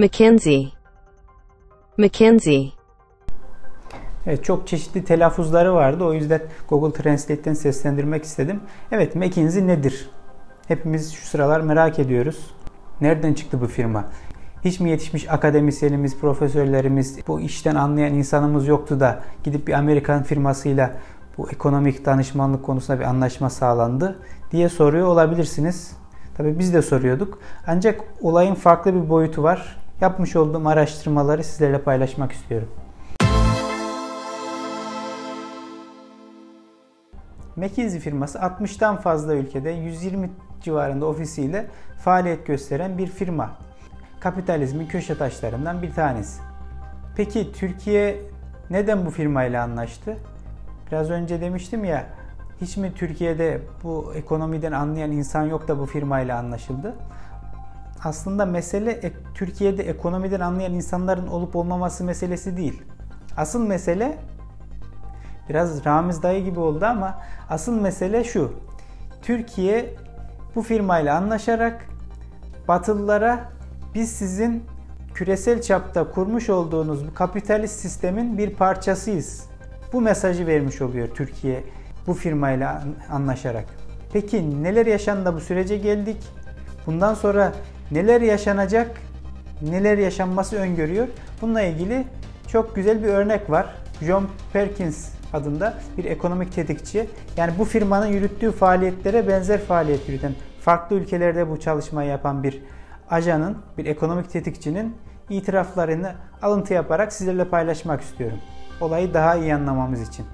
Mackenzie, Mackenzie, Evet çok çeşitli telaffuzları vardı. O yüzden Google Translate'ten seslendirmek istedim. Evet McKinsey nedir? Hepimiz şu sıralar merak ediyoruz. Nereden çıktı bu firma? Hiç mi yetişmiş akademisyenimiz, profesörlerimiz, bu işten anlayan insanımız yoktu da gidip bir Amerikan firmasıyla bu ekonomik danışmanlık konusunda bir anlaşma sağlandı diye soruyor olabilirsiniz. Tabii biz de soruyorduk. Ancak olayın farklı bir boyutu var. Yapmış olduğum araştırmaları sizlerle paylaşmak istiyorum. McKinsey firması 60'tan fazla ülkede 120 civarında ofisiyle faaliyet gösteren bir firma. Kapitalizmin köşe taşlarından bir tanesi. Peki Türkiye neden bu firmayla anlaştı? Biraz önce demiştim ya hiç mi Türkiye'de bu ekonomiden anlayan insan yok da bu firmayla anlaşıldı? Aslında mesele Türkiye'de ekonomiden anlayan insanların olup olmaması meselesi değil. Asıl mesele biraz Ramiz dayı gibi oldu ama asıl mesele şu. Türkiye bu firmayla anlaşarak Batılılara biz sizin küresel çapta kurmuş olduğunuz bu kapitalist sistemin bir parçasıyız. Bu mesajı vermiş oluyor Türkiye bu firmayla anlaşarak. Peki neler yaşandı bu sürece geldik? Bundan sonra neler yaşanacak? Neler yaşanması öngörüyor? Bununla ilgili çok güzel bir örnek var. John Perkins adında bir ekonomik tetikçi. Yani bu firmanın yürüttüğü faaliyetlere benzer faaliyet yürüten, farklı ülkelerde bu çalışmayı yapan bir ajanın, bir ekonomik tetikçinin itiraflarını alıntı yaparak sizlerle paylaşmak istiyorum. Olayı daha iyi anlamamız için.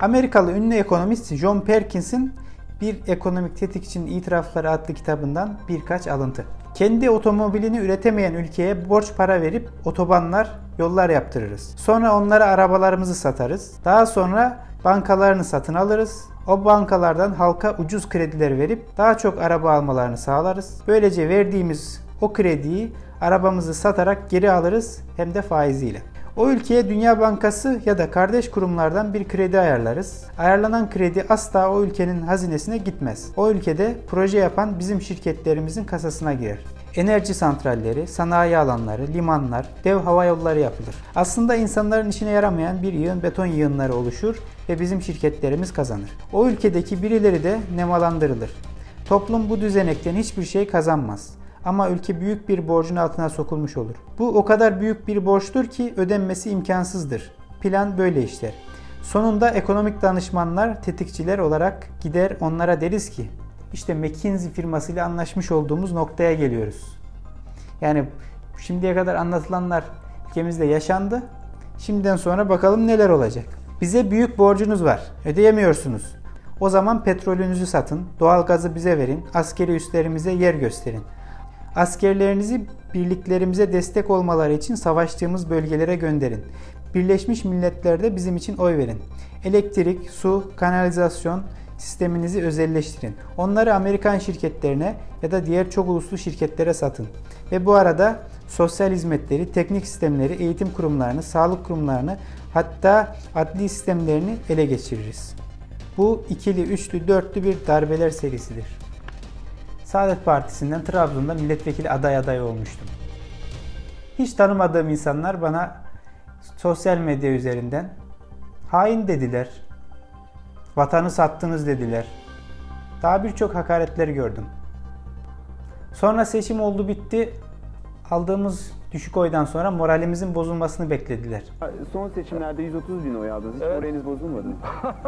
Amerikalı ünlü ekonomist John Perkins'in Bir Ekonomik Tetikçinin İtirafları adlı kitabından birkaç alıntı. Kendi otomobilini üretemeyen ülkeye borç para verip otobanlar, yollar yaptırırız. Sonra onlara arabalarımızı satarız. Daha sonra bankalarını satın alırız. O bankalardan halka ucuz krediler verip daha çok araba almalarını sağlarız. Böylece verdiğimiz o krediyi arabamızı satarak geri alırız hem de faiziyle. O ülkeye Dünya Bankası ya da kardeş kurumlardan bir kredi ayarlarız. Ayarlanan kredi asla o ülkenin hazinesine gitmez. O ülkede proje yapan bizim şirketlerimizin kasasına girer. Enerji santralleri, sanayi alanları, limanlar, dev hava yolları yapılır. Aslında insanların işine yaramayan bir yığın beton yığınları oluşur ve bizim şirketlerimiz kazanır. O ülkedeki birileri de nemalandırılır. Toplum bu düzenekten hiçbir şey kazanmaz ama ülke büyük bir borcun altına sokulmuş olur. Bu o kadar büyük bir borçtur ki ödenmesi imkansızdır. Plan böyle işler. Sonunda ekonomik danışmanlar, tetikçiler olarak gider onlara deriz ki işte McKinsey firmasıyla anlaşmış olduğumuz noktaya geliyoruz. Yani şimdiye kadar anlatılanlar ülkemizde yaşandı. Şimdiden sonra bakalım neler olacak. Bize büyük borcunuz var. Ödeyemiyorsunuz. O zaman petrolünüzü satın, doğalgazı bize verin, askeri üslerimize yer gösterin. Askerlerinizi birliklerimize destek olmaları için savaştığımız bölgelere gönderin. Birleşmiş Milletler'de bizim için oy verin. Elektrik, su, kanalizasyon sisteminizi özelleştirin. Onları Amerikan şirketlerine ya da diğer çok uluslu şirketlere satın. Ve bu arada sosyal hizmetleri, teknik sistemleri, eğitim kurumlarını, sağlık kurumlarını hatta adli sistemlerini ele geçiririz. Bu ikili, üçlü, dörtlü bir darbeler serisidir. Saadet Partisi'nden Trabzon'da milletvekili aday adayı olmuştum. Hiç tanımadığım insanlar bana sosyal medya üzerinden hain dediler. Vatanı sattınız dediler. Daha birçok hakaretler gördüm. Sonra seçim oldu bitti. Aldığımız düşük oydan sonra moralimizin bozulmasını beklediler. Son seçimlerde 130 bin oy aldınız. Hiç Evet. moraliniz bozulmadı mı?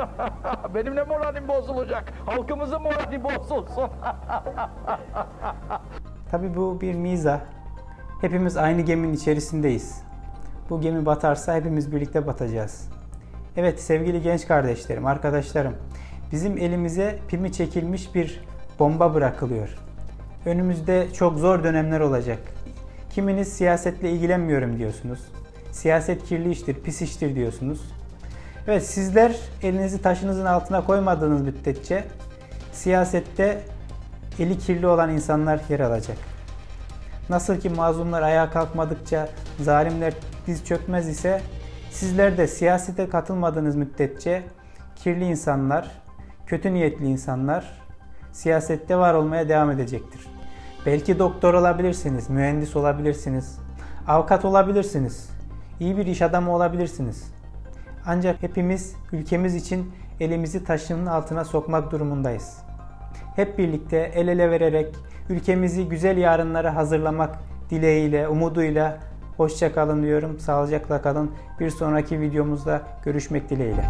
Benim ne moralim bozulacak? Halkımızın morali bozulsun. Tabi bu bir mizah. Hepimiz aynı geminin içerisindeyiz. Bu gemi batarsa hepimiz birlikte batacağız. Evet sevgili genç kardeşlerim, arkadaşlarım. Bizim elimize pimi çekilmiş bir bomba bırakılıyor. Önümüzde çok zor dönemler olacak. Kiminiz siyasetle ilgilenmiyorum diyorsunuz. Siyaset kirli iştir, pis iştir diyorsunuz. Evet sizler elinizi taşınızın altına koymadığınız müddetçe siyasette eli kirli olan insanlar yer alacak. Nasıl ki mazlumlar ayağa kalkmadıkça zalimler diz çökmez ise sizler de siyasete katılmadığınız müddetçe kirli insanlar, kötü niyetli insanlar siyasette var olmaya devam edecektir. Belki doktor olabilirsiniz, mühendis olabilirsiniz, avukat olabilirsiniz, iyi bir iş adamı olabilirsiniz. Ancak hepimiz ülkemiz için elimizi taşının altına sokmak durumundayız. Hep birlikte el ele vererek ülkemizi güzel yarınlara hazırlamak dileğiyle, umuduyla hoşça kalın diyorum. Sağlıcakla kalın. Bir sonraki videomuzda görüşmek dileğiyle.